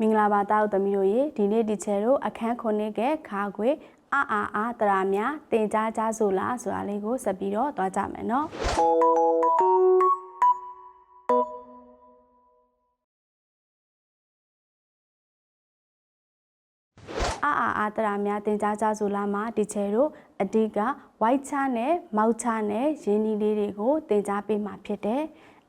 မင်္ဂလာပါတောက်သမီးတို့ရေဒီနေ့ဒီချယ်တို့အခန်းခုနှစ်ကခါခွေအာအာအာတရာများတင်ကြားကြဆိုလားဆိုတာလေးကိုဆက်ပြီးတော့သွားကြမယ်နော်အာအာအာတရာများတင်ကြားကြဆိုလားမှာဒီချယ်တို့အဓိက white ချနဲ့မောက်ချနဲ့ရင်းနှီးလေးတွေကိုတင်ကြားပေးမှာဖြစ်တယ်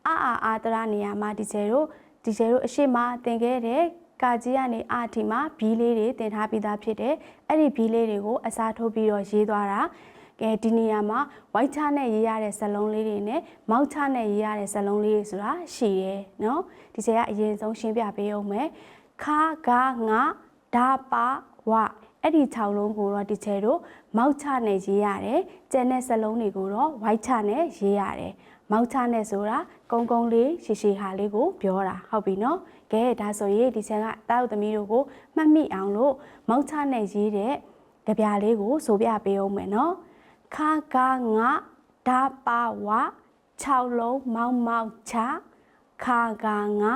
အာအာအာတရာနေရာမှာဒီချယ်တို့ဒီချယ်တို့အရှိမတင်ခဲ့တဲ့ ကာကြီးကနေအာထီမှာဘီးလေးတွေတင်ထားပြီးသားဖြစ်တယ်အဲ့ဒီဘီးလေးတွေကိုအစားထိုးပြီးတော့ရေးသွားတာကဲဒီနေရာမှာ white ချနဲ့ရေးရတဲ့ဇလုံးလေးတွေနဲ့မောက်ချနဲ့ရေးရတဲ့ဇလုံးလေးတွေဆိုတာရှိတယ်နော်ဒီချယ်ကအရင်ဆုံးရှင်းပြပေးအောင်မယ်ခါဂါငါဒါပါဝအဲ့ဒီ6လုံးကိုတော့ဒီချယ်တို့မောက်ချနဲ့ရေးရတယ်ကျန်တဲ့စလုံးတွေကိုတော့ white ချနဲ့ရေးရတယ်မောက်ချနဲ့ဆိုတာကုန်းကုန်းလေးရှည်ရှည်ဟာလေးကိုပြောတာဟုတ်ပြီနော် ကဲဒါဆိုရင်ဒီချက်ကတားတို့သမီးတို့ကိုမှတ်မိအောင်လို့မောက်ချနဲ့ရေးတဲ့ကြပြလေးကိုဆိုပြပေးအောင်မယ်နော်ခါကာငါဒါပါဝ6လုံးမောက်မောက်ချခါကာငါ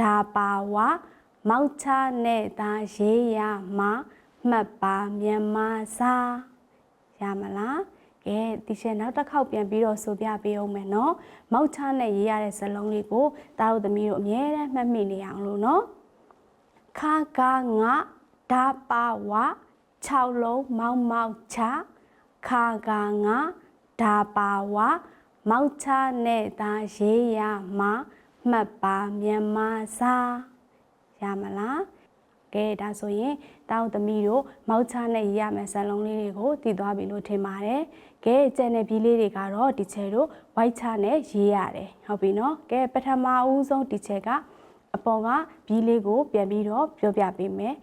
ဒါပါဝမောက်ချနဲ့သာရေးရမှာမှတ်ပါမြန်မာစာရမလား ကဲဒီချက်နောက်တစ်ခေါက်ပြန်ပြီးတော့ဆိုပြပေးအောင်မယ်နော်မောက်ချနဲ့ရေးရတဲ့ဇလုံးလေးကိုတားတို့သမီးတို့အမြဲတမ်းမှတ်မိနေအောင်လို့နော်ခါကာငါဒါပါဝ6လုံးမောက်မောက်ချခါကာငါဒါပါဝမောက်ချနဲ့သာရေးရမှာမှတ်ပါမြန်မာစာရမလား ကဲဒါဆိုရင်တောင်းသမီးတို့မောက်ချနဲ့ရေးရမယ်ဇာလုံးလေးတွေကိုတည်သွားပြီလို့ထင်ပါတယ်ကဲကျန်တဲ့ဘီလေးတွေကတော့ဒီချယ်တို့ white ချနဲ့ရေးရတယ်ဟုတ်ပြီနော်ကဲပထမဦးဆုံးဒီချယ်ကအပေါ်ကဘီလေးကို ပြန်ပြီးတော့ပြောပြပေးမယ်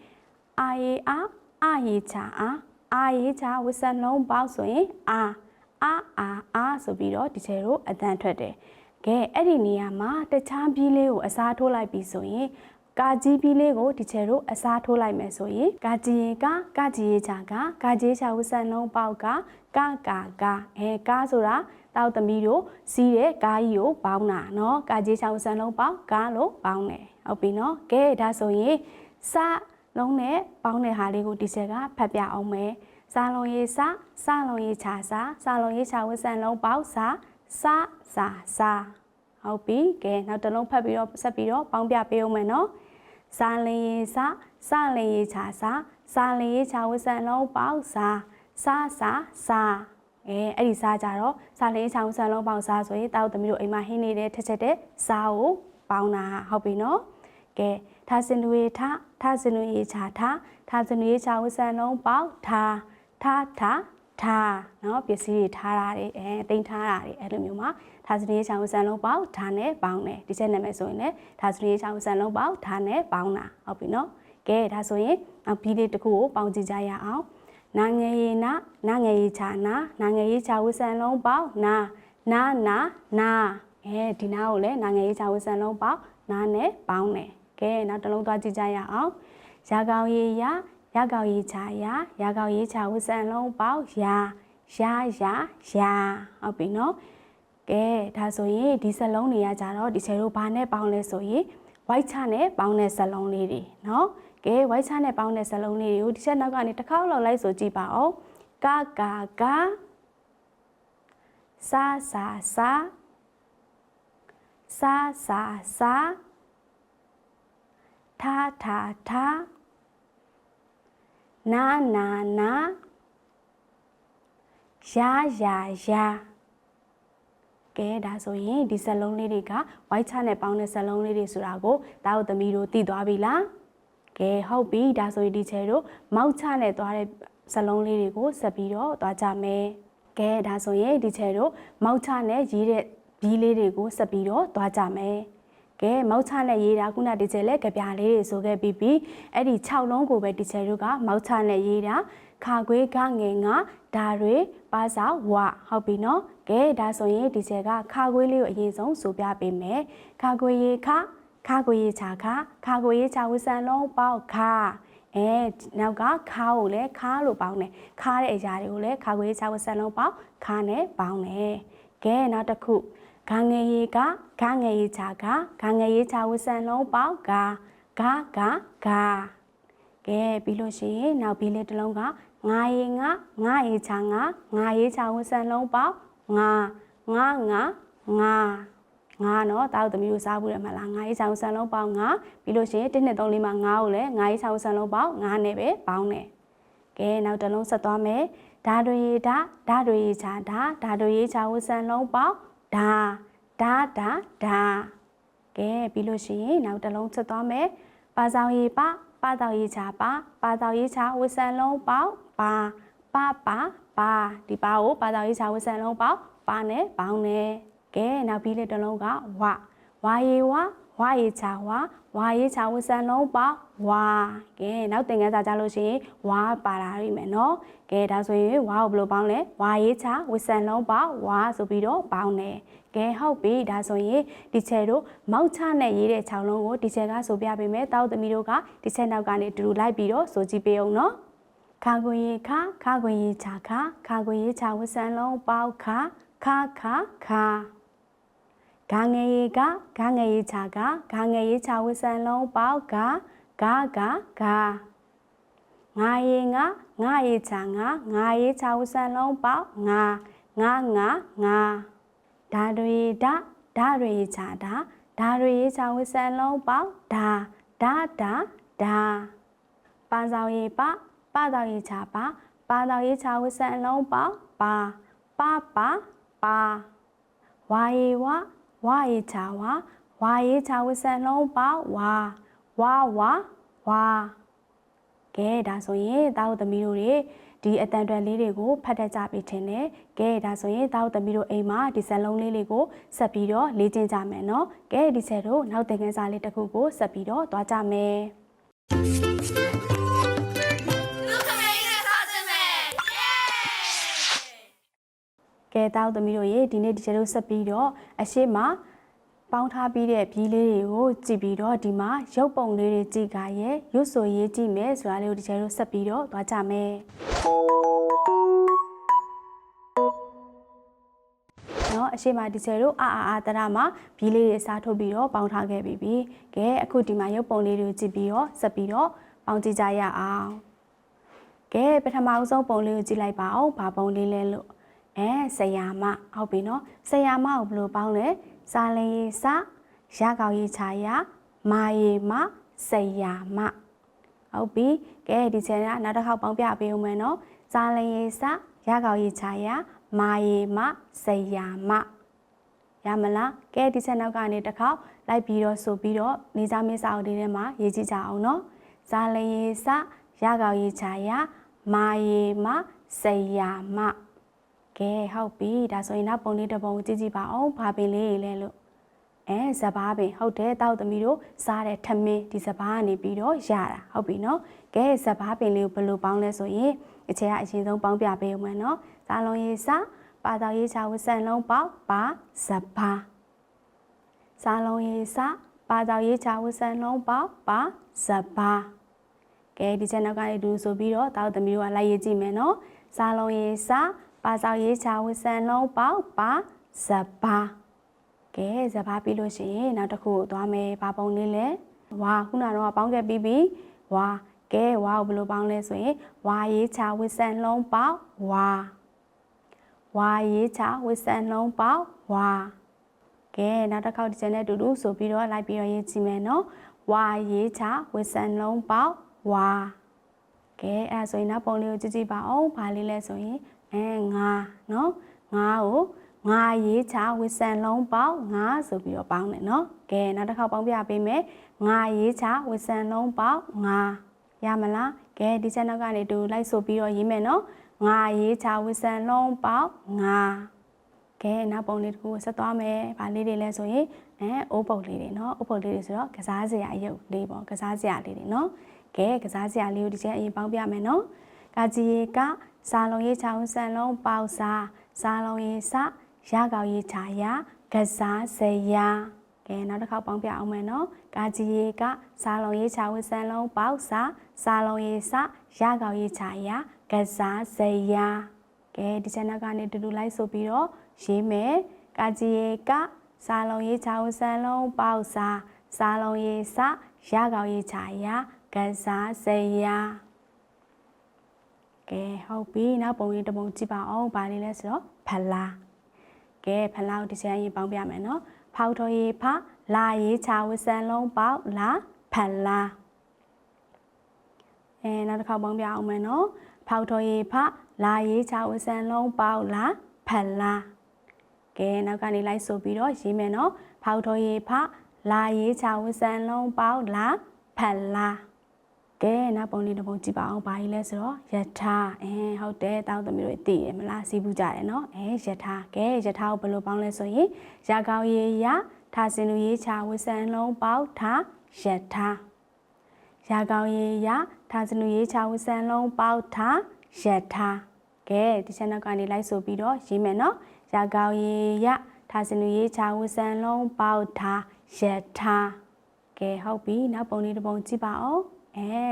အာယေအာအာယေချာအာအာယေချာဝစလုံးပေါက်ဆိုရင်အာအာအာအာဆိုပြီးတော့ဒီချယ်တို့အတန်ထွက်တယ်ကဲအဲ့ဒီနေရာမှာတခြားဘီလေးကိုအစားထိုးလိုက်ပြီဆိုရင် ကာကြီးပြီးလေးကိုဒီချယ်တို့အစားထိုးလိုက်မယ်ဆိုရင်ကာကြီးရင်ကကာကြီးရချာကကာကြီးချာဝဆန်လုံးပေါက်ကကကာကာအဲကားဆိုတာတောက်သမီးတို့စီးတဲ့ကားကြီးကိုပေါင်းတာเนาะကာကြီးချာဝဆန်လုံးပေါက်ကားလို့ပေါင်းတယ်ဟုတ်ပြီเนาะကဲဒါဆိုရင်စလုံးနဲ့ပေါင်းတဲ့ဟာလေးကိုဒီချက်ကဖတ်ပြအောင်မယ်စာလုံးရေးစစလုံးရေးချာစာစာလုံးရေးချာဝဆန်လုံးပေါက်စာစစာစာဟုတ်ပြီကဲနောက်တစ်လုံးဖတ်ပြီးတော့ဆက်ပြီးတော့ပေါင်းပြပေးအောင်မယ်เนาะ စာလင်ရေးစာစလင်ရေးချာစာစာလင်ရေးချာဝဆန်လုံးပေါက်စာစာစာစာအဲအဲ့ဒီစာကြတော့စာလင်ရေးချာဝဆန်လုံးပေါက်စာဆိုရင်တောက်သမီးတို့အိမ်မှာဟင်းနေတဲ့ထက်ချက်တဲ့စာကိုပေါင်းတာဟုတ်ပြီနော်ကဲထားစင်တွေထထားစင်တွေရေးချာထားထားစင်တွေရေးချာဝဆန်လုံးပေါက်ထားထားထား ထားနော်ပစ္စည်းတွေထားတာတွေအဲတင်ထားတာတွေအဲ့လိုမျိုးမှာဒါစနေချောင်စံလုံးပေါက်ဒါနဲ့ပေါင်းတယ်ဒီချက်နာမည်ဆိုရင်လည်းဒါစနေချောင်စံလုံးပေါက်ဒါနဲ့ပေါင်းတာဟုတ်ပြီနော်ကဲဒါဆိုရင်နောက်ပြီးလေးတစ်ခုကိုပေါင်းကြည့်ကြရအောင်နာငယ်ရေနာနာငယ်ရေချာနာနာငယ်ရေချာဝစံလုံးပေါက်နာနာနာနာအဲဒီနာကိုလည်းနာငယ်ရေချာဝစံလုံးပေါက်နာနဲ့ပေါင်းတယ်ကဲနောက်တစ်လုံးသွားကြည့်ကြရအောင်ရာကောင်ရေရာ ရကောက်ရေးချာရာရကောက်ရေးချာဝစံလုံးပေါက်ရာရာရာရာဟုတ်ပြီနော်ကဲဒါဆိုရင်ဒီစလုံးတွေကကြတော့ဒီချေတို့ဘာနဲ့ပေါင်းလဲဆိုရင် white ချနဲ့ပေါင်းတဲ့စလုံးလေးတွေနော်ကဲ white ချနဲ့ပေါင်းတဲ့စလုံးလေးတွေကိုဒီချက်နောက်ကနေတစ်ခေါက်လောက်လိုက်ဆိုကြည့်ပါဦးကကကစာစာစာစာစာစာထာထာထာ နာနာနာရာရာရာကဲဒါဆိုရင်ဒီဇလုံးလေးတွေက white chart နဲ့ပေါင်းတဲ့ဇလုံးလေးတွေဆိုတာကိုတားတို့သမီးတို့သိသွားပြီလားကဲဟုတ်ပြီဒါဆိုရင်ဒီချေတို့မောက်ချနဲ့သွားတဲ့ဇလုံးလေးတွေကိုဆက်ပြီးတော့သွားကြမယ်ကဲဒါဆိုရင်ဒီချေတို့မောက်ချနဲ့ရေးတဲ့ဘီးလေးတွေကိုဆက်ပြီးတော့သွားကြမယ် ကဲမောက်ချနဲ့ရေးတာခုနဒီချေလဲကြပြလေးတွေဆိုခဲ့ပြီးပြီအဲ့ဒီ6လုံးကိုပဲဒီချေတို့ကမောက်ချနဲ့ရေးတာခါခွေးကငယ်ငါဒါတွေပါစာဝဟုတ်ပြီနော်ကဲဒါဆိုရင်ဒီချက်ကခါခွေးလေးကိုအရင်ဆုံးဆိုပြပေးမယ်ခါခွေးရေခခါခွေးရေချာခခါခွေးရေချာဝစံလုံးပေါက်ခအဲနောက်ကခါကိုလည်းခါလို့ပေါင်းတယ်ခါတဲ့အရာတွေကိုလည်းခါခွေးရေချာဝစံလုံးပေါက်ခါနဲ့ပေါင်းတယ်ကဲနောက်တစ်ခု ဂငယ်ရေကဂငယ်ရေချာကဂငယ်ရေချာဝစံလုံးပေါက်ဂဂါဂါဂါကဲပြီးလို့ရှိရင်နောက်ပြီးလေးတစ်လုံးကငါရေငါငါရေချာငါငါရေချာဝန်ဆန်လုံးပေါက်ငါငါငါငါငါနော်တောက်သမီးကိုစားဘူးရမလားငါရေးချောင်းဆန်လုံးပေါင်းငါပြီးလို့ရှိရင်1နှစ်3လေးမှာငါကိုလည်းငါရေးချောင်းဆန်လုံးပေါင်းငါနဲ့ပဲပေါင်းတယ်ကဲနောက်တစ်လုံးဆက်သွားမယ်ဓာတွေဓာဓာတွေချာဓာဓာတွေချာဝဆန်လုံးပေါင်း ဓာဓာဓာဓာကဲပြီးလို့ရှိရင်နောက်တစ်လုံးဆက်သွားမယ်ပါဆောင်ရီပါပါတော်ရီချာပါပါတော်ရီချာဝဆန်လုံးပေါင်းပါပါပါပါဒီပါကိုပါတော်ရီချာဝဆန်လုံးပေါင်းပါနဲ့ပေါင်းတယ်ကဲနောက်ပြီးလေးတစ်လုံးကဝဝါရီဝ ဝါရီချာဝဝါရီချာဝဆန်လုံးပေါင်းဝါကဲနောက်သင်ခန်းစာကြလို့ရှိရင်ဝါပါလာရမယ်နော်ကဲဒါဆိုရင်ဝါကိုဘယ်လိုပေါင်းလဲဝါရီချာဝဆန်လုံးပေါင်းဝါဆိုပြီးတော့ပေါင်းတယ်ကဲဟုတ်ပြီဒါဆိုရင်ဒီချယ်တို့မောက်ချနဲ့ရေးတဲ့6လုံးကိုဒီချယ်ကဆိုပြပေးမယ်တောက်သမီးတို့ကဒီချယ်နောက်ကနေတူတူလိုက်ပြီးတော့ဆိုကြည့်ပေးအောင်နော်ခါခွင်ရေခါခါခွင်ရေချာခါခါခွင်ရေချာဝဆန်လုံးပေါက်ခါခါခါခါ ဂါငယ်ရေကဂါငယ်ရေချာကဂါငယ်ရေချာဝဆန်လုံးပေါက်ဂါဂါဂါဂါငါရေငါငါရေချာငါငါရေချာဝဆန်လုံးပေါက်ငါငါငါငါဓာတွေဓာဓာတွေချာဓာဓာတွေချာဝဆန်လုံးပေါက်ဓာဓာဓာဓာပန်းဆောင်ရေပပတော်ရေချာပပတော်ရေချာဝဆန်လုံးပေါက်ပါပပပါဝါရေဝ ဝါရေချာဝဝါရေချာဝဆန်လုံးပေါက်ဝါဝါဝါဝါကဲဒါဆိုရင်တာဝသမီးတို့တွေဒီအတန်တွန်လေးတွေကိုဖတ်တတ်ကြပြီထင်တယ်။ကဲဒါဆိုရင်တာဝသမီးတို့အိမ်မှာဒီဇက်လုံးလေးလေးကိုဆက်ပြီးတော့လေ့ကျင့်ကြမယ်နော်။ကဲဒီဆက်တို့နောက်သင်ခန်းစာလေးတစ်ခုကိုဆက်ပြီးတော့သွားကြမယ်။ ကဲတောက်သမီးတို့ရေဒီနေ့ဒီချက်တို့ဆက်ပြီးတော့အရှိမပေါင်းထားပြီးတဲ့ပြီးလေးတွေကိုကြည့်ပြီးတော့ဒီမှာရုပ်ပုံလေးတွေကြည့်ကြရဲရွတ်ဆိုရေးကြည့်မယ်ဆိုတာလေးကိုဒီချက်တို့ဆက်ပြီးတော့သွားကြမယ်နော်အရှိမဒီချက်တို့အာအာအာတရမှာဘီးလေးတွေစားထုတ်ပြီးတော့ပေါင်းထားခဲ့ပြီးပြီကဲအခုဒီမှာရုပ်ပုံလေးတွေကိုကြည့်ပြီးတော့ဆက်ပြီးတော့ပေါင်းကြည့်ကြရအောင်ကဲပထမအဆုံးပုံလေးကိုကြည့်လိုက်ပါအောင်ဘာပုံလေးလဲလို့ အဲဆရာမဟုတ်ပြီနော်ဆရာမကိုဘယ်လိုပေါင်းလဲစာလင်ရေးစရကောက်ရေးချာရမာရီမဆရာမဟုတ်ပြီကဲဒီချက်ကနောက်တစ်ခေါက်ပေါင်းပြပေးဦးမယ်နော်စာလင်ရေးစရကောက်ရေးချာရမာရီမဆရာမရမလားကဲဒီချက်နောက်ကနေတစ်ခေါက်လိုက်ပြီးတော့ဆိုပြီးတော့နေသားမင်းစာအုပ်လေးထဲမှာရေးကြည့်ကြအောင်နော်စာလင်ရေးစရကောက်ရေးချာရမာရီမဆရာမ ကဲဟုတ်ပြီဒါဆိုရင်နောက်ပုံလေးတစ်ပုံကြည့်ကြည့်ပါအောင်ဘာပင်လေးလဲလို့အဲစပားပင်ဟုတ်တယ်တောက်သမီးတို့စားတဲ့ထမင်းဒီစပားကနေပြီးတော့ရတာဟုတ်ပြီနော်ကဲစပားပင်လေးကိုဘယ်လိုပေါင်းလဲဆိုရင်အချေကအရင်ဆုံးပေါင်းပြပေးဦးမယ်နော်စားလုံးရေးစားပါတော်ရေးချာဝဆန်လုံးပေါက်ပါစပားစားလုံးရေးစားပါတော်ရေးချာဝဆန်လုံးပေါက်ပါစပားကဲဒီချက်နောက်ကနေတူဆိုပြီးတော့တောက်သမီးတို့ကလိုက်ရေးကြည့်မယ်နော်စားလုံးရေးစား ပါဆောင်ရေးချာဝဆန်လုံးပေါက်ပါဇဘာကဲဇဘာပြီးလို့ရှိရင်နောက်တစ်ခုကိုသွားမယ်ဘာပုံလေးလဲဝါခုနကတော့ပေါင်းခဲ့ပြီးပြီဝါကဲဝါကိုဘယ်လိုပေါင်းလဲဆိုရင်ဝါရေးချာဝဆန်လုံးပေါက်ဝါဝါရေးချာဝဆန်လုံးပေါက်ဝါကဲနောက်တစ်ခေါက်ဒီချက်နဲ့တူတူဆိုပြီးတော့လိုက်ပြီးတော့ရေးကြည့်မယ်နော်ဝါရေးချာဝဆန်လုံးပေါက်ဝါကဲအဲ့ဒါဆိုရင်နောက်ပုံလေးကိုကြည့်ကြည့်ပါအောင်ဘာလေးလဲဆိုရင် အဲငါနော်ငါကိုငါရေးချဝစ်ဆန်လုံးပေါင်းငါဆိုပြီးတော့ပေါင်းတယ်နော်ကဲနောက်တစ်ခေါက်ပေါင်းပြပေးမယ်ငါရေးချဝစ်ဆန်လုံးပေါင်းငါရမလားကဲဒီ channel ကနေတူလိုက်ဆိုပြီးတော့ရေးမယ်နော်ငါရေးချဝစ်ဆန်လုံးပေါင်းငါကဲနောက်ပုံလေးတစ်ခုဆက်သွားမယ်ဗာလေးတွေလဲဆိုရင်အဲအိုးပုံလေးတွေနော်အိုးပုံလေးတွေဆိုတော့ကစားစရာရုပ်လေးပေါ့ကစားစရာလေးတွေနော်ကဲကစားစရာလေးကိုဒီချက်အရင်ပေါင်းပြမယ်နော်ကာကြီးက စာလုံးရေးချောင်းဆန်လုံးပေါက်စာစာလုံးရေးစရကောက်ရေးချာရကစားစရာကဲနောက်တစ်ခေါက်ပေါင်းပြအောင်မယ်နော်ကာကြီးရေကစာလုံးရေးချောင်းဆန်လုံးပေါက်စာစာလုံးရေးစရကောက်ရေးချာရကစားစရာကဲဒီချက်နောက်ကနေတူတူလိုက်ဆိုပြီးတော့ရေးမယ်ကာကြီးရေကစာလုံးရေးချောင်းဆန်လုံးပေါက်စာစာလုံးရေးစရကောင်းရေးချာရကစားစရာ ကဲဟုတ်ပြီနောက်ပုံလေးတစ်ပုံကြည့်ပါအောင်ဘာလေးလဲဆိုတော့ဖလားကဲဖလားကိုတစ်ချက်ရေးပေါင်းပြမယ်နော်ဖောက်တော်ရေးဖလာရေးချာဝစံလုံးပေါက်လာဖလားအဲနောက်တစ်ခေါက်ပေါင်းပြအောင်မယ်နော်ဖောက်တော်ရေးဖလာရေးချာဝစံလုံးပေါက်လာဖလားကဲနောက်ကနေလိုက်ဆိုပြီးတော့ရေးမယ်နော်ဖောက်တော်ရေးဖလာရေးချာဝစံလုံးပေါက်လာဖလား ကဲနောက်ပုံလေးတစ်ပုံကြည့်ပါအောင်ဘာကြီးလဲဆိုတော့ယထာအဲဟုတ်တယ်တောက်သမီးတို့သိရမလားစီးပူးကြတယ်နော်အဲယထာကဲယထာကိုဘယ်လိုပေါင်းလဲဆိုရင်ရာကောင်းရေးရထားစင်လူရေးချဝစံလုံးပေါက်ထားယထာရာကောင်းရေးရထားစင်လူရေးချဝစံလုံးပေါက်ထားယထာကဲဒီချက်နောက်ကနေလိုက်ဆိုပြီးတော့ရေးမယ်နော်ရာကောင်းရေးရထားစင်လူရေးချဝစံလုံးပေါက်ထားယထာကဲဟုတ်ပြီနောက်ပုံလေးတစ်ပုံကြည့်ပါအောင် အဲ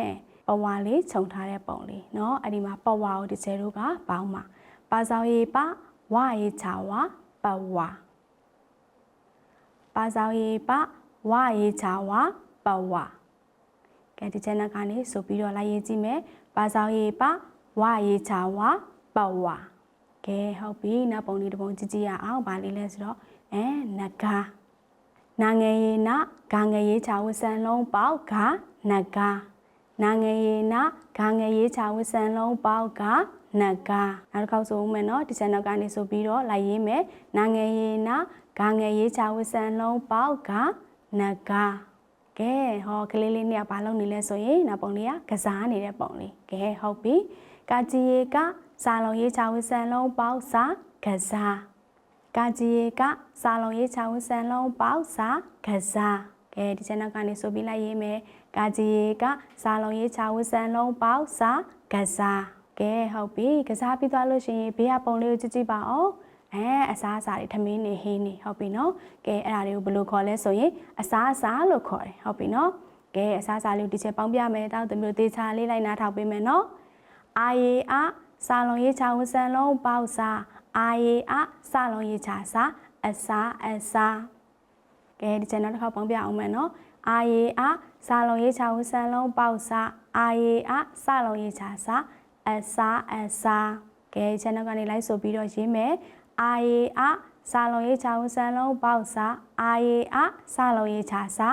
ပဝါလေးခြုံထားတဲ့ပုံလေးเนาะအဲ့ဒီမှာပဝါကိုဒီကျဲတို့ကပေါင်းပါပါဆောင်ရေးပဝါရေးချဝပဝါပါဆောင်ရေးပဝါရေးချဝပဝါကဲဒီကျဲနောက်ကနေဆိုပြီးတော့လိုက်ရေးကြည့်မယ်ပါဆောင်ရေးပဝါရေးချဝပဝါကဲဟုတ်ပြီနောက်ပုံလေးတစ်ပုံကြည့်ကြည့်ရအောင်ဗာလေးလဲဆိုတော့အဲနဂါနာငယ်ရင်နာဂါငယ်ရေးချဝစံလုံးပေါက်ဂါနဂါ နာငယ်ရင်နာဂါငယ်ရေးချဝစံလုံးပေါက်ဂါနဂါနောက်တစ်ခေါက်ဆိုဦးမယ်နော်ဒီစံနောက်ကနေဆိုပြီးတော့လိုက်ရေးမယ်နာငယ်ရင်နာဂါငယ်ရေးချဝစံလုံးပေါက်ဂါနဂါကဲဟောကလေးလေးနှစ်ယောက်ဘာလုပ်နေလဲဆိုရင်နောက်ပုံလေးကကစားနေတဲ့ပုံလေးကဲဟုတ်ပြီကာကြီးရေကစာလုံးရေးချဝစံလုံးပေါက်စာကစားကာကြီးရေကစာလုံးရေးချဝစံလုံးပေါက်စာကစားကဲဒီချက်နောက်ကနေဆိုပြီးလိုက်ရေးမယ် ကာကြီးရေကစာလုံးရေးချဝစံလုံးပေါက်စာကစားကဲဟုတ်ပြီကစားပြီးသွားလို့ရှိရင်ဘေးကပုံလေးကိုကြည့်ကြည့်ပါအောင်အဲအစားအစာတွေထမင်းနေဟင်းနေဟုတ်ပြီနော်ကဲအဲ့ဒါတွေကိုဘယ်လိုခေါ်လဲဆိုရင်အစားအစာလို့ခေါ်တယ်ဟုတ်ပြီနော်ကဲအစားအစာလေးကိုဒီချက်ပေါင်းပြမယ်တောက်သမီးတို့တေချာလေးလိုက်နားထောင်ပေးမယ်နော်အာယေအစာလုံးရေးချဝစံလုံးပေါက်စာအာယေအစာလုံးရေးချစာအစာအစာကဲဒီချက်နောက်တစ်ခါပေါင်းပြအောင်မယ်နော်အာယေအ စာလုံးရေးချဝစံလုံးပေါက်စာအာယေအစာလုံးရေးချစာအစာအစာကဲဒီချက်နောက်ကနေလိုက်ဆိုပြီးတော့ရေးမယ်အာယေအစာလုံးရေးချဝစံလုံးပေါက်စာအာယေအစာလုံးရေးချစာ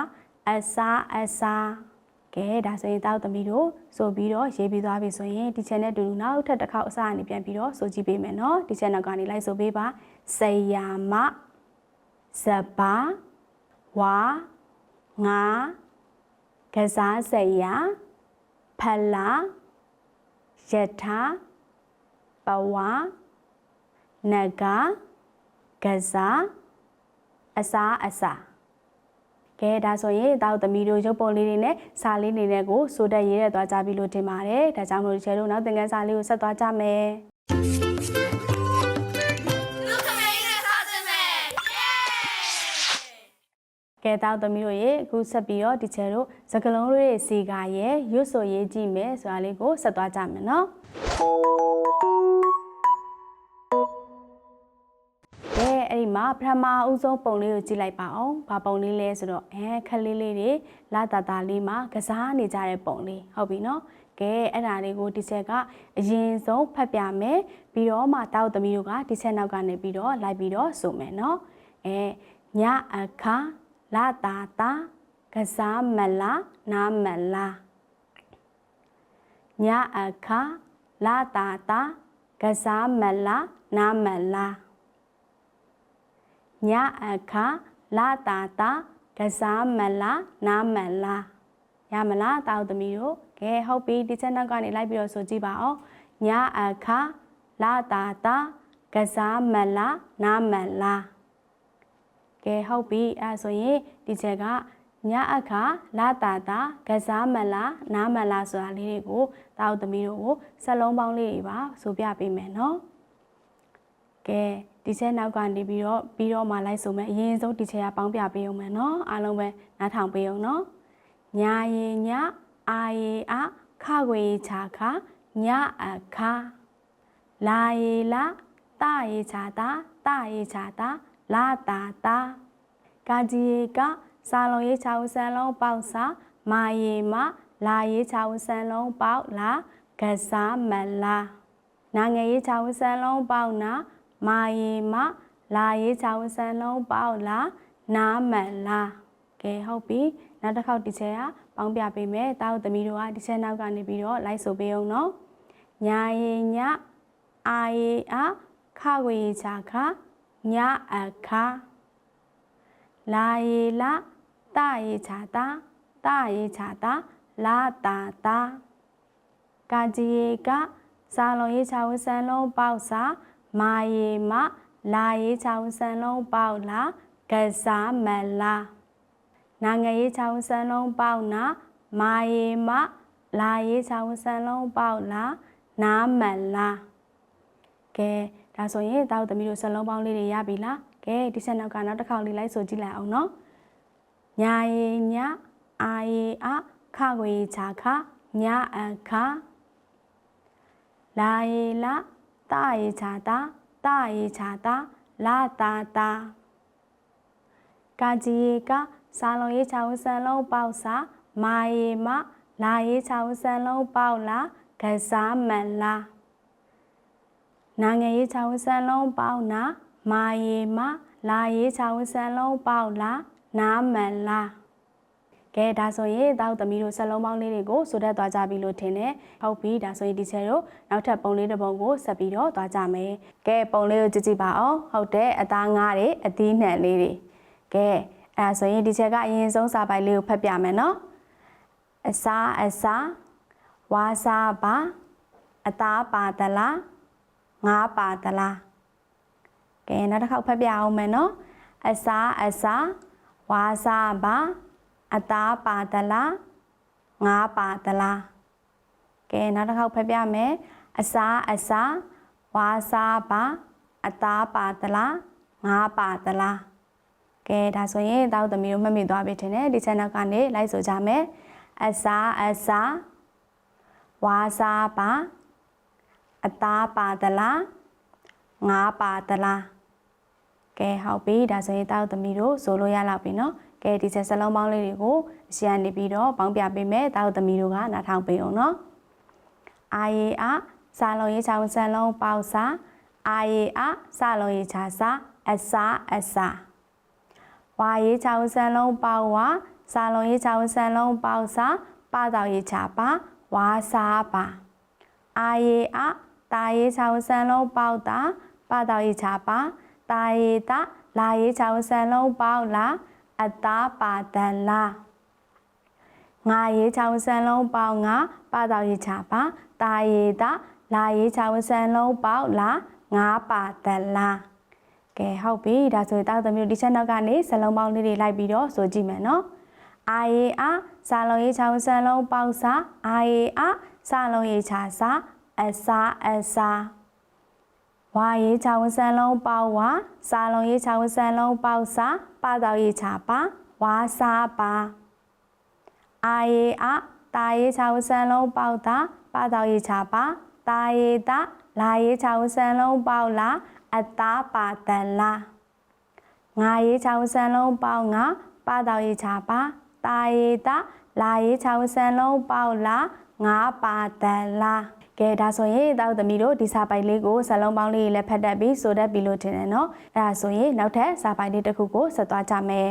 အစာအစာကဲဒါဆိုရင်တောက်သမီးတို့ဆိုပြီးတော့ရေးပြီးသွားပြီဆိုရင်ဒီ channel တူတူနောက်ထပ်တစ်ခေါက်အစားအနေပြန်ပြီးတော့ဆိုကြည့်ပေးမယ်နော်ဒီ channel ကနေလိုက်ဆိုပေးပါစေယာမဇဘာဝါငါ ကစားစရာဖလာယထာပဝနဂကစားအစာအစာကဲဒါဆိုရင်တောက်သမီးတို့ရုပ်ပုံလေးတွေနဲ့စာလေးတွေနဲ့ကိုစိုးတက်ရေးရသွားကြပြီလို့ထင်ပါတယ်ဒါကြောင့်မို့လို့ချဲတို့နောက်သင်ခန်းစာလေးကိုဆက်သွားကြမယ် ကဲတောက်သမီးတို့ရေအခုဆက်ပြီးတော့ဒီချဲတို့စကလုံးလေးတွေစီကရဲ့ရွတ်ဆိုရေးကြည့်မယ်ဆိုတာလေးကိုဆက်သွားကြမယ်နော်ကဲအဲ့ဒီမှာပထမအဦးဆုံးပုံလေးကိုကြည့်လိုက်ပါအောင်။ဘာပုံလေးလဲဆိုတော့အဲခက်လေးလေးတွေလာတာတာလေးမှာကစားနေကြတဲ့ပုံလေးဟုတ်ပြီနော်။ကဲအဲ့ဒါလေးကိုဒီချက်ကအရင်ဆုံးဖတ်ပြမယ်ပြီးတော့မှတောက်သမီးတို့ကဒီချက်နောက်ကနေပြီးတော့လိုက်ပြီးတော့ဆိုမယ်နော်။အဲညအခါ လာတာတာကစားမလားနားမလားညအခါလာတာတာကစားမလားနားမလားညအခါလာတာတာကစားမလားနားမလားရမလားတောက်သမီးတို့ကဲဟုတ်ပြီဒီချက်နောက်ကနေလိုက်ပြီးတော့ဆိုကြည့်ပါအောင်ညအခါလာတာတာကစားမလားနားမလား ကဲဟုတ်ပြီအဲဆိုရင်ဒီချက်ကညအခါလာတာတာကစားမလားနားမလားဆိုတာလေးတွေကိုတောက်သမီးတို့ကိုစက်လုံးပေါင်းလေးတွေပါဆိုပြပေးမယ်နော်ကဲဒီချက်နောက်ကနေပြီးတော့ပြီးတော့မှလိုက်ဆိုမယ်အရင်ဆုံးဒီချက်ကပေါင်းပြပေးအောင်မယ်နော်အားလုံးပဲနားထောင်ပေးအောင်နော်ညာရင်ညအာရေအခခွေချာခညအခါလာရေလာတရေချာတာတရေချာတာ လာတာတာကာကြီးကစာလုံးရေးချာဦးဆန်လုံးပေါက်စာမာယေမလာရေးချောင်းစံလုံးပေါက်လာကစားမလာနာငယ်ရေးချောင်းစံလုံးပေါက်နာမာယေမလာရေးချောင်းစံလုံးပေါက်လာနာမလာကဲဟုတ်ပြီနောက်တစ်ခေါက်ဒီချက်ကပေါင်းပြပေးမယ်တာတို့သမီးတို့ကဒီချက်နောက်ကနေပြီးတော့လိုက်ဆိုပေးအောင်နော်ညာယေညအာယေအခဝေချာခ ညအခါလာယေလာတယေချာတာတယေချာတာလာတာတာကာကြီးယေကစာလုံးရေးချာဝဆန်လုံးပေါက်စာမာယေမလာရေးချာဝဆန်လုံးပေါက်လာကစားမလာနာငယ်ရေးချာဝဆန်လုံးပေါက်နာမာယေမလာရေးချာဝဆန်လုံးပေါက်လာနာမလာကဲ ဒါဆိုရင်တောက်သမီးတို့စလုံးပေါင်းလေးတွေရပြီလားကဲဒီဆက်နောက်ကနောက်တစ်ခေါက်လေးလိုက်ဆိုကြည့်လိုက်အောင်နော်ညာယေညအာယေအခခွေချာခညအခါလာယေလတယေချာတာတယေချာတာလာတာတာကာကြီးယေကစာလုံးရေးချောင်းစံလုံးပေါက်စာမာယေမလာရေးချောင်းစံလုံးပေါက်လာကစားမလာ နာငယ်ရေးချောင်းစံလုံးပေါက်နာမာယေမလာရေးချောင်းစံလုံးပေါက်လာနာမလာကဲဒါဆိုရင်တောက်သမီးတို့စက်လုံးပေါင်းလေးတွေကိုဆိုတတ်သွားကြပြီလို့ထင်တယ်ဟုတ်ပြီဒါဆိုရင်ဒီချက်တို့နောက်ထပ်ပုံလေးတစ်ပုံကိုဆက်ပြီးတော့သွားကြမယ်ကဲပုံလေးကိုကြည့်ကြည့်ပါအောင်ဟုတ်တယ်အသားငါးတွေအသီးနှံလေးတွေကဲအဲ့ဒါဆိုရင်ဒီချက်ကအရင်ဆုံးစာပိုင်လေးကိုဖတ်ပြမယ်နော်အစာအစာဝါစာပါအသားပါတလား ငါးပါတလားကဲနောက်တစ်ခေါက်ဖတ်ပြအောင်မယ်နော်အစာအစာဝါစာပါအသားပါတလားငါးပါတလားကဲနောက်တစ်ခေါက်ဖတ်ပြမယ်အစာအစာဝါစာပါအသားပါတလားငါးပါတလားကဲဒါဆိုရင်တောက်သမီးတို့မှတ်မိသွားပြီထင်တယ်ဒီချက်နောက်ကနေလိုက်ဆိုကြမယ်အစာအစာဝါစာပါ အသားပါတလားငါးပါတလားကဲဟုတ်ပြီဒါဆိုရင်တောက်သမီးတို့ဆိုလို့ရလောက်ပြီနော်ကဲဒီချက်စလုံးပေါင်းလေးတွေကိုအရှင်းနေပြီးတော့ပေါင်းပြပေးမယ်တောက်သမီးတို့ကနားထောင်ပေးအောင်နော်အာယေအစာလုံးရေးချောင်းစံလုံးပေါက်စာအာယေအစာလုံးရေးချာစာအစာအစာဝါရေးချောင်းစံလုံးပေါက်ဝါစာလုံးရေးချောင်းစံလုံးပေါက်စာပတော်ရေးချပါဝါစာပါအာယေအ တာရေးချောင်းစံလုံးပေါက်တာပတော်ရေးချပါတာယေတလာရေးချောင်းစံလုံးပေါက်လာအသားပါတန်လာငါရေးချောင်းစံလုံးပေါက်ငါပါတော်ရေးချပါတာယေတလာရေးချောင်းစံလုံးပေါက်လာငါပါတန်လာကဲဟုတ်ပြီဒါဆိုရင်တောက်သမီးတို့ဒီချက်နောက်ကနေစလုံးပေါင်းလေးတွေလိုက်ပြီးတော့ဆိုကြည့်မယ်နော်အာယေအစာလုံးရေးချောင်းစံလုံးပေါက်စာအာယေအစာလုံးရေးချစာ အစာအစာဝါရေးချောင်းစံလုံးပေါက်ဝါစာလုံးရေးချောင်းစံလုံးပေါက်စာပါတော်ရေးချပါဝါစာပါအာယေအတာရေးချောင်းစံလုံးပေါက်တာပါတော်ရေးချပါတာယေတလာရေးချောင်းစံလုံးပေါက်လာအသားပါတန်လာငါရေးချောင်းစံလုံးပေါက်ငါပါတော်ရေးချပါတာယေတလာရေးချောင်းစံလုံးပေါက်လာငါပါတန်လာ ကဲဒါဆိုရင်တောက်သမီးတို့ဒီစာပိုင်လေးကိုဇလုံးပေါင်းလေးလည်းဖတ်တတ်ပြီးဆိုတတ်ပြီလို့ထင်တယ်နော်အဲ့ဒါဆိုရင်နောက်ထပ်စာပိုင်လေးတစ်ခုကိုဆက်သွားကြမယ်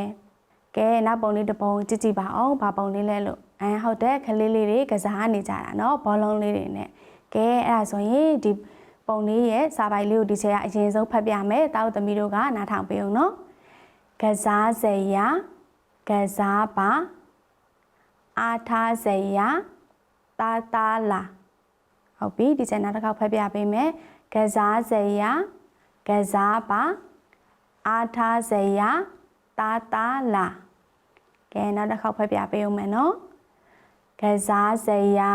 ကဲနောက်ပုံလေးတစ်ပုံကြည့်ကြည့်ပါအောင်ဘာပုံလေးလဲလို့အဲဟုတ်တယ်ခလေးလေးတွေကစားနေကြတာနော်ဘောလုံးလေးတွေနဲ့ကဲအဲ့ဒါဆိုရင်ဒီပုံလေးရဲ့စာပိုင်လေးကိုဒီချက်ကအရင်ဆုံးဖတ်ပြမယ်တောက်သမီးတို့ကနားထောင်ပေးအောင်နော်ကစားစရာကစားပါအားထားစရာတာတာလာ ဟုတ်ပြီဒီချက်နောက်တစ်ခေါက်ဖတ်ပြပေးမယ်ကစားစရာကစားပါအားထားစရာတာတာလာကဲနောက်တစ်ခေါက်ဖတ်ပြပေးအောင်မယ်နော်ကစားစရာ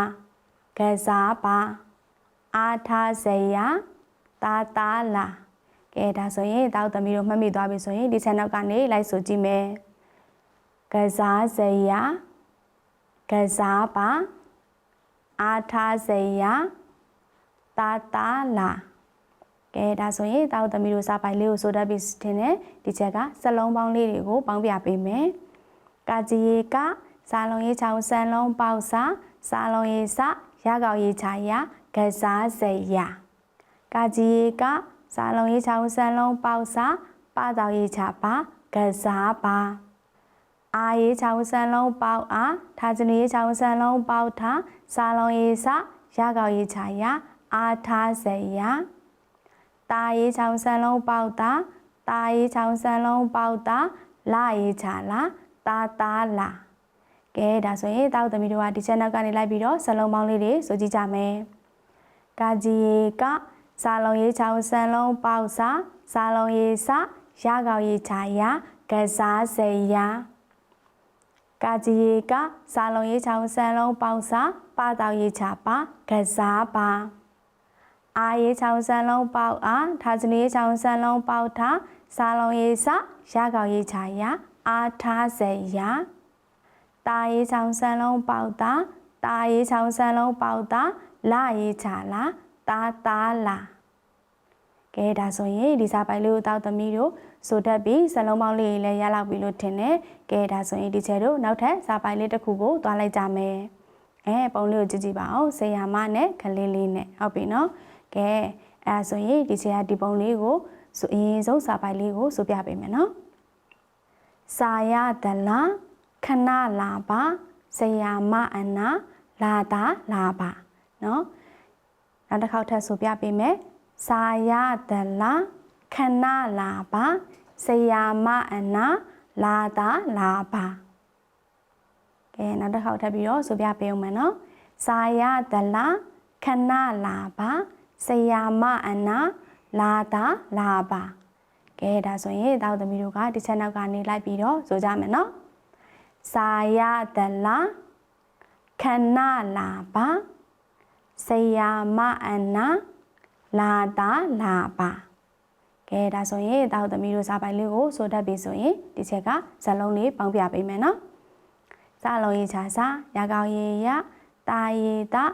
ကစားပါအားထားစရာတာတာလာကဲဒါဆိုရင်တောက်သမီးတို့မှတ်မိသွားပြီဆိုရင်ဒီချက်နောက်ကနေလိုက်ဆိုကြည့်မယ်ကစားစရာကစားပါအားထားစရာ တာတာလာကဲဒါဆိုရင်တောက်သမီးတို့စာပိုင်လေးကိုဆိုတတ်ပြီတင်တယ်ဒီချက်ကစလုံးပေါင်းလေးတွေကိုပေါင်းပြပေးမယ်ကာကြီးကစာလုံးရေးချောင်းစံလုံးပေါက်စာစာလုံးရေးစရကောက်ရေးချာရကစားစိတ်ရကာကြီးရေကစာလုံးရေးချောင်းစံလုံးပေါက်စာပတော်ရေးချပါကစားပါအာရေးချောင်းစံလုံးပေါက်အားထားချင်ရေးချောင်းစံလုံးပေါက်ထားစာလုံးရေးစရကောက်ရေးချာရ အားထားစိတ်ရတာရေးချောင်းစံလုံးပေါက်တာတာရေးချောင်းစံလုံးပေါက်တာလာရေးချာလာတာတာလာကဲဒါဆိုရင်တောက်သမီးတို့ကဒီ channel ကနေလိုက်ပြီးတော့စလုံးပေါင်းလေးတွေဆိုကြည့်ကြမယ်။ကာကြီးရေကစာလုံးရေးချောင်းစံလုံးပေါက်စာစာလုံးရေးစရကောက်ရေးချာရကစားစေရကာကြီးရေကစာလုံးရေးချောင်းစံလုံးပေါက်စာပတောက်ရေးချပါကစားပါ အာရေးချောင်းစံလုံးပေါက်အားထားစနေရေးချောင်းစံလုံးပေါက်ထားစာလုံးရေးစရကောက်ရေးချာရအားထားစေရတာရေးချောင်းစံလုံးပေါက်တာတာရေးချောင်းစံလုံးပေါက်တာလာရေးချလာတာတာလာကဲဒါဆိုရင်ဒီစာပိုင်လေးကိုတောက်သမီးတို့ဆိုတတ်ပြီးစလုံးပေါင်းလေးလည်းရလောက်ပြီလို့ထင်တယ်ကဲဒါဆိုရင်ဒီချဲတို့နောက်ထပ်စာပိုင်လေးတစ်ခုကိုသွားလိုက်ကြမယ်အဲပုံလေးကိုကြည့်ကြည့်ပါအောင်ဆေးရမနဲ့ခလေးလေးနဲ့ဟုတ်ပြီနော် ကဲအဲဆိုရင်ဒီဆရာဒီပုံလေးကိုဆိုအရင်ဆုံးစာပိုက်လေးကိုဆိုပြပေးမယ်နော်စာရဒလာခဏလာပါဆရာမအနာလာတာလာပါနော်နောက်တစ်ခေါက်ထပ်ဆိုပြပေးမယ်စာရဒလာခဏလာပါဆရာမအနာလာတာလာပါကဲနောက်တစ်ခေါက်ထပ်ပြီးတော့ဆိုပြပေးအောင်မယ်နော်စာရဒလာခဏလာပါ ဆရာမအနာလာတာလာပါကဲဒါဆိုရင်တောက်သမီးတို့ကဒီချက်နောက်ကနေလိုက်ပြီးတော့ဆိုကြမယ်နော်စာရဒလာခဏလာပါဆရာမအနာလာတာလာပါကဲဒါဆိုရင်တောက်သမီးတို့စာပိုင်လေးကိုဆိုတတ်ပြီဆိုရင်ဒီချက်ကဇာလုံးလေးပေါင်းပြပေးမယ်နော်ဇာလုံးရေးချာစာရကောင်းရေးရတာရေးတာ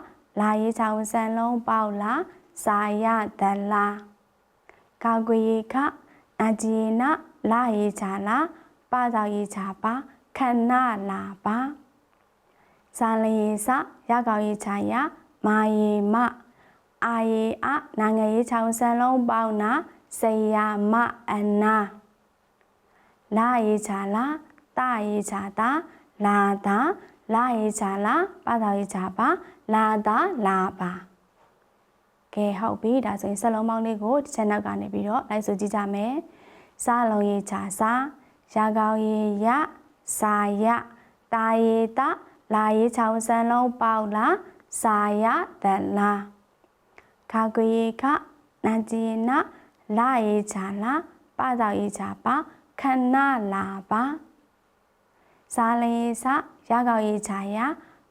လာရေးချောင်းစံလုံးပေါက်လား စာရတလားကောက်ွေခအဂျီနာလာရေးချာလာပါတော်ရေးချာပါခဏလာပါဇာလရေစရကောက်ရေးချာရမာယေမအာယေအနိုင်ငံရေးချောင်းစံလုံးပေါင်းနာဆရာမအနာလာရေးချာလာတာရေးချာတာလာတာလာရေးချာလာပါတော်ရေးချာပါလာတာလာပါ ကဲဟုတ်ပြီဒါဆိုရင်စက်လုံးပေါင်းလေးကိုတစ်ချက်နောက်ကနေပြီးတော့လိုက်ဆိုကြည့်ကြမယ်စားလုံးရေးချာစားရကောက်ရေးရစာရတာယေတလာရေးချောင်းစံလုံးပေါက်လာစာရတလာခါကွေခနန်จีနလာရေးချာလာပတော်ရေးချာပါခဏလာပါစာလေးစရကောက်ရေးချာရ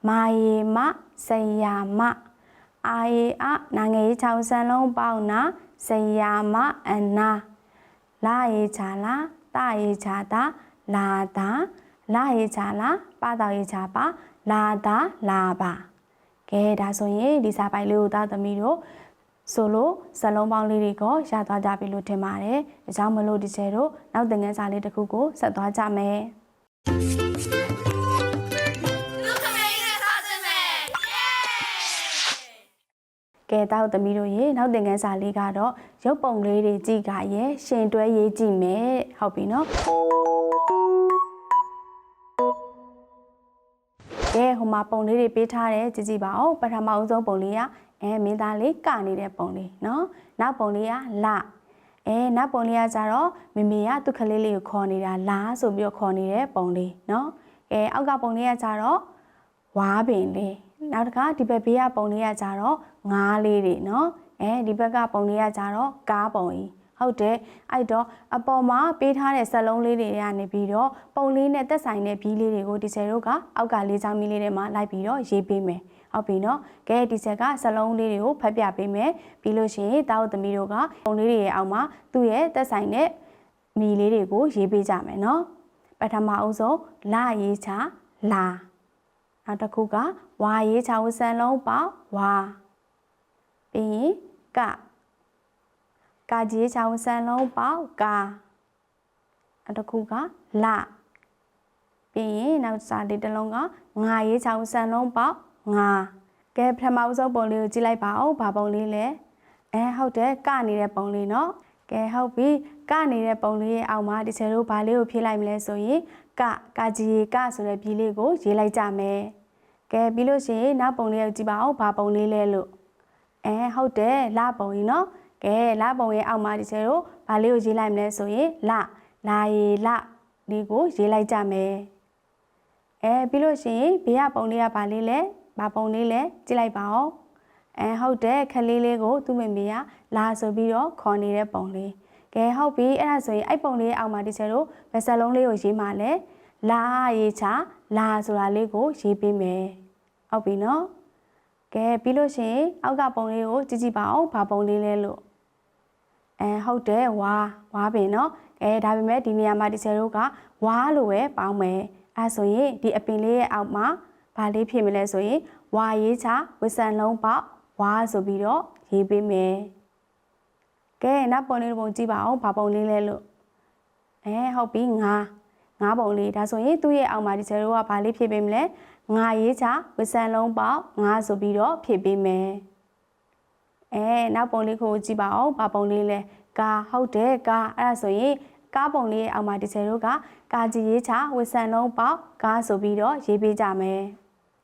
မာယေမစယာမ အာယေအနာငယ်ချောင်းစံလုံးပေါက်နာစယာမအနာလာရေးချာလာတာရေးချာတာလာတာလာရေးချလာပါတော်ရေးချပါလာတာလာပါကဲဒါဆိုရင်ဒီစာပိုင်လေးကိုသားသမီးတို့ဆိုလို့ဇလုံးပေါင်းလေးတွေကိုရသွားကြပြီလို့ထင်ပါတယ်။ဒါကြောင့်မလို့ဒီချဲတို့နောက်သင်ခန်းစာလေးတစ်ခုကိုဆက်သွားကြမယ်။ တောက်သမီးတို့ရေနောက်သင်ခန်းစာလေးကတော့ရုပ်ပုံလေးတွေကြည့်ကြရဲ့ရှင်တွဲရေးကြည့်မယ်ဟုတ်ပြီနော်ကဲဟိုမှာပုံလေးတွေပေးထားတယ်ကြည့်ကြည့်ပါဦးပထမအဆုံးပုံလေးကအဲမင်းသားလေးကနေတဲ့ပုံလေးနော်နောက်ပုံလေးကလအဲနောက်ပုံလေးကကြတော့မမေကသူ့ကလေးလေးကိုခေါ်နေတာလားဆိုပြီးတော့ခေါ်နေတဲ့ပုံလေးနော်အဲအောက်ကပုံလေးကကြတော့ဝါပင်လေး နောက်တစ်ခါဒီဘက်ဘေးကပုံလေးကကြတော့ငားလေးတွေနော်အဲဒီဘက်ကပုံလေးကကြတော့ကားပုံကြီးဟုတ်တယ်အဲ့တော့အပေါ်မှာပေးထားတဲ့ဇက်လုံးလေးတွေကနေပြီးတော့ပုံလေးနဲ့သက်ဆိုင်တဲ့ဘီးလေးတွေကိုဒီဆယ်တို့ကအောက်ကလေးချောင်းမီးလေးထဲမှာလိုက်ပြီးတော့ရေးပေးမယ်ဟုတ်ပြီနော်ကဲဒီဆက်ကဇက်လုံးလေးတွေကိုဖတ်ပြပေးမယ်ပြီးလို့ရှိရင်တာဝတ်သမီးတို့ကပုံလေးတွေရဲ့အောက်မှာသူ့ရဲ့သက်ဆိုင်တဲ့မီးလေးတွေကိုရေးပေးကြမယ်နော်ပထမအဦးဆုံးလာရေးချလာ နောက်တစ်ခုကဝါရေးချောင်းစံလုံးပေါ့ဝါပြီးရင်ကကာကြီးချောင်းစံလုံးပေါ့ကာနောက်တစ်ခုကလဘ ပြီးရင်နောက်စာလေးတစ်လုံးကငါရေးချောင်းစံလုံးပေါက်ငါကဲပထမဦးဆုံးပုံလေးကိုကြည့်လိုက်ပါဦးဘာပုံလေးလဲအဲဟုတ်တယ်ကနေတဲ့ပုံလေးเนาะ ကဲဟုတ်ပြီကနေတဲ့ပုံလေးရဲ့အောက်မှာဒီချေတို့ဘာလေးကိုဖြည့်လိုက်မလဲဆိုရင်ကကာဂျီရေကဆိုတဲ့ပြီးလေးကိုရေးလိုက်ကြမယ်ကဲပြီးလို့ရှိရင်နောက်ပုံလေးကိုကြည့်ပါအောင်ဘာပုံလေးလဲလို့အဲဟုတ်တယ်လပုံကြီးနော်ကဲလပုံရဲ့အောက်မှာဒီချေတို့ဘာလေးကိုရေးလိုက်မလဲဆိုရင်လလာရေလဒီကိုရေးလိုက်ကြမယ်အဲပြီးလို့ရှိရင်ဘေးကပုံလေးကဘာလေးလဲဘာပုံလေးလဲကြည့်လိုက်ပါအောင် အဲဟုတ်တယ်ခလေးလေးကိုသူ့မိမေကလာဆိုပြီးတော့ခေါ်နေတဲ့ပုံလေးကဲဟုတ်ပြီအဲ့ဒါဆိုရင်အဲ့ပုံလေးအောက်မှာဒီဆယ်တို့ဗက်ဆယ်လုံးလေးကိုရေးမှလဲလာရေးချလာဆိုတာလေးကိုရေးပေးမယ်ဟုတ်ပြီနော်ကဲပြီးလို့ရှိရင်အောက်ကပုံလေးကိုကြည့်ကြည့်ပါအောင်ဘာပုံလေးလဲလို့အဲဟုတ်တယ်ဝါဝါပင်နော်အဲဒါပေမဲ့ဒီနေရာမှာဒီဆယ်တို့ကဝါလို့ပဲပေါင်းမယ်အဲဆိုရင်ဒီအပင်လေးရဲ့အောက်မှာဘာလေးဖြစ်မလဲဆိုရင်ဝါရေးချဝစ်ဆန်လုံးပေါက် ဝါဆိုပြီးတော့ရေးပေးမယ်ကဲနောက်ပုံလေးတစ်ပုံကြည့်ပါအောင်ဘာပုံလေးလဲလို့အဲဟုတ်ပြီငါငါပုံလေးဒါဆိုရင်သူ့ရဲ့အောက်မှာဒီဆယ်တို့ကဘာလေးဖြစ်ပေးမလဲငါရေးချဝစ်ဆန်လုံးပေါက်ငါဆိုပြီးတော့ဖြစ်ပေးမယ်အဲနောက်ပုံလေးကိုကြည့်ပါအောင်ဘာပုံလေးလဲကာဟုတ်တယ်ကာအဲ့ဒါဆိုရင်ကားပုံလေးရဲ့အောက်မှာဒီချေတို့ကကာကြီးရေးချဝစ်ဆန်လုံးပေါက်ကားဆိုပြီးတော့ရေးပေးကြမယ်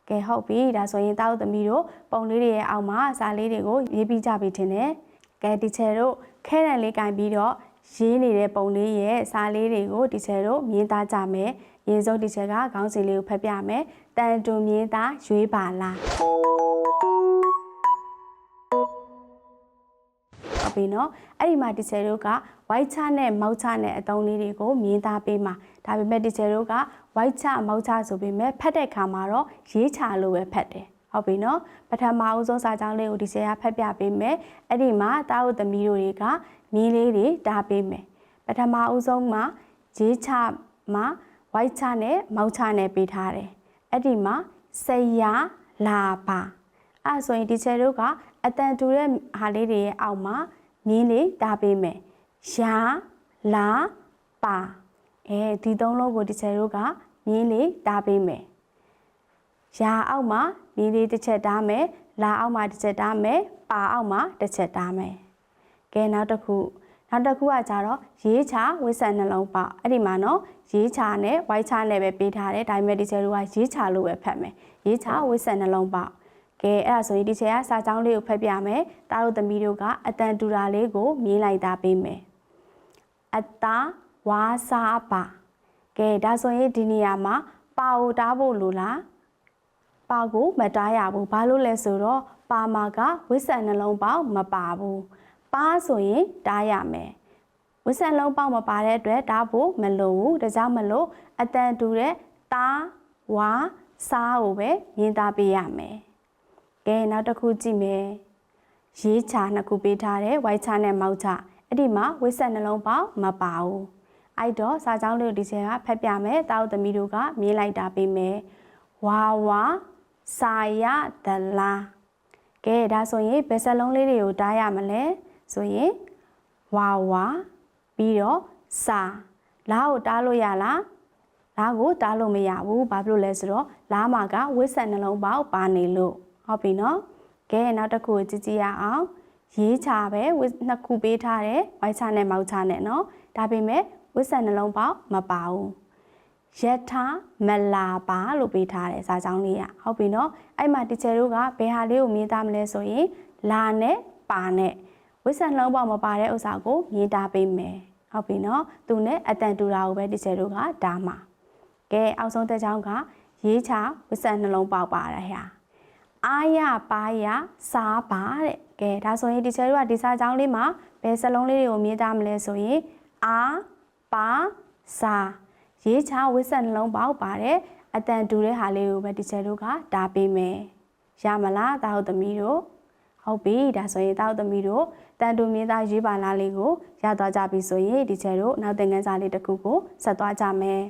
ကဲဟုတ်ပြီဒါဆိုရင်တောက်သမီးတို့ပုံလေးတွေရဲ့အောက်မှာစာလေးတွေကိုရေးပြီးကြပြီထင်တယ်ကဲဒီချေတို့ခဲတံလေးကင်ပြီးတော့ရေးနေတဲ့ပုံလေးရဲ့စာလေးတွေကိုဒီချေတို့မြင်သားကြမယ်ရေစုပ်ဒီချက်ကခေါင်းစီလေးကိုဖတ်ပြမယ်တန်တူမြင်သားရွေးပါလားဟုတ်ပြီနော်အဲ့ဒီမှာတီချယ်တို့က white ချနဲ့မောက်ချနဲ့အတုံးလေးတွေကိုမြင်သားပေးမှာဒါပေမဲ့တီချယ်တို့က white ချမောက်ချဆိုပေမဲ့ဖတ်တဲ့ခါမှာတော့ရေးချလို့ပဲဖတ်တယ်ဟုတ်ပြီနော်ပထမအဆုံးစာကြောင်းလေးကိုဒီချယ်ကဖတ်ပြပေးမယ်အဲ့ဒီမှာတားတို့သမီးတို့တွေကမြင်းလေးတွေတားပေးမယ်ပထမအဆုံးမှာရေးချမှာ white ချနဲ့မောက်ချနဲ့ပေးထားတယ်အဲ့ဒီမှာဆရာလာပါအဲ့ဆိုရင်ဒီချယ်တို့ကအတန်တူတဲ့ဟာလေးတွေရဲ့အောက်မှာမြင်းလေးတားပေးမယ်ရာလာပါ အဲဒီသုံးလုံးကိုဒီချယ်တို့ကမြင်းလေးတားပေးမယ်ရာအောက်မှာမြင်းလေးတစ်ချက်တားမယ်လာအောက်မှာတစ်ချက်တားမယ်ပါအောက်မှာတစ်ချက်တားမယ်ကဲနောက်တစ်ခုနောက်တစ်ခုကကြတော့ရေးချဝိဆန်နှလုံးပေါက်အဲ့ဒီမှာနော်ရေးချနဲ့ဝိုက်ချနဲ့ပဲပေးထားတယ်ဒါပေမဲ့ဒီချယ်တို့ကရေးချလို့ပဲဖတ်မယ်ရေးချဝိဆန်နှလုံးပေါက်ကဲအဲ့ဒါဆိုရင်ဒီချက်ကစာကြောင်းလေးကိုဖတ်ပြမယ်တားတို့သမီးတို့ကအတန်တူတာလေးကိုမြင်လိုက်တာပေးမယ်အတာ ဝါစာပါကဲဒါဆိုရင်ဒီနေရာမှာပါကိုတားဖို့လိုလားပါကိုမတားရဘူးဘာလို့လဲဆိုတော့ပါမာကဝိဆန်နှလုံးပေါက်မပါဘူးပါဆိုရင်တားရမယ်ဝိဆန်လုံးပေါက်မပါတဲ့အတွက်တားဖို့မလိုဘူးဒါကြောင့်မလို့အတန်တူတဲ့တားဝါစားကိုပဲမြင်သားပေးရမယ်ကဲနောက်တစ်ခုကြည့်မယ်ရေးချနှစ်ခုပေးထားတယ်ဝိုက်ချနဲ့မောက်ချအဲ့ဒီမှာဝိဆက်နှလုံးပေါက်မပါဘူး အဲ့တော့စာကြောင်းလေးကိုဒီချက်ကဖတ်ပြမယ်တောက်သမီးတို့ကမြင်လိုက်တာပေးမယ်ဝါဝါစာရဒလာကဲဒါဆိုရင်ဘယ်စလုံးလေးတွေကိုတားရမလဲဆိုရင်ဝါဝါပြီးတော့စာလားကိုတားလို့ရလားလားကိုတားလို့မရဘူးဘာဖြစ်လို့လဲဆိုတော့လားမှာကဝိဆက်နှလုံးပေါက်ပါနေလို့ဟုတ်ပြီနော်ကဲနောက်တစ်ခုကိုကြည့်ကြည့်ရအောင်ရေးချပဲဝစ်နှစ်ခုပေးထားတယ်ဝိုက်ချနဲ့မောက်ချနဲ့နော်ဒါပေမဲ့ ဝစ်ဆန်နှလုံးပေါက်မပါဘူးယထာမလာပါလို့ပေးထားတယ်စာကြောင်းလေးရဟုတ်ပြီနော်အဲ့မှာတီချယ်တို့ကဘယ်ဟာလေးကိုမြင်သားမလဲဆိုရင်လာနဲ့ပါနဲ့ဝစ်ဆန်နှလုံးပေါက်မပါတဲ့ဥစ္စာကိုမြင်သားပေးမယ်ဟုတ်ပြီနော်သူနဲ့အတန်တူတာကိုပဲတီချယ်တို့ကဒါမှာကဲအောက်ဆုံးတစ်ချောင်းကရေးချဝစ်ဆန်နှလုံးပေါက်ပါတဲ့ဟာအာရပါရစားပါတဲ့ကဲဒါဆိုရင်ဒီချယ်တို့ကဒီစာကြောင်းလေးမှာဘယ်စလုံးလေးတွေကိုမြင်သားမလဲဆိုရင်အာ ပါစာရေးချဝိဆက်နှလုံးပေါက်ပါတယ်အတန်တူတဲ့ဟာလေးကိုပဲဒီချယ်တို့ကဒါပေးမယ်ရမလားတာဟုတ်သမီးတို့ဟုတ်ပြီဒါဆိုရင်တာဟုတ်သမီးတို့တန်တူမြင်သားရေးပါလားလေးကိုရသွားကြပြီဆိုရင်ဒီချယ်တို့နောက်သင်ခန်းစာလေးတစ်ခုကိုဆက်သွားကြမယ်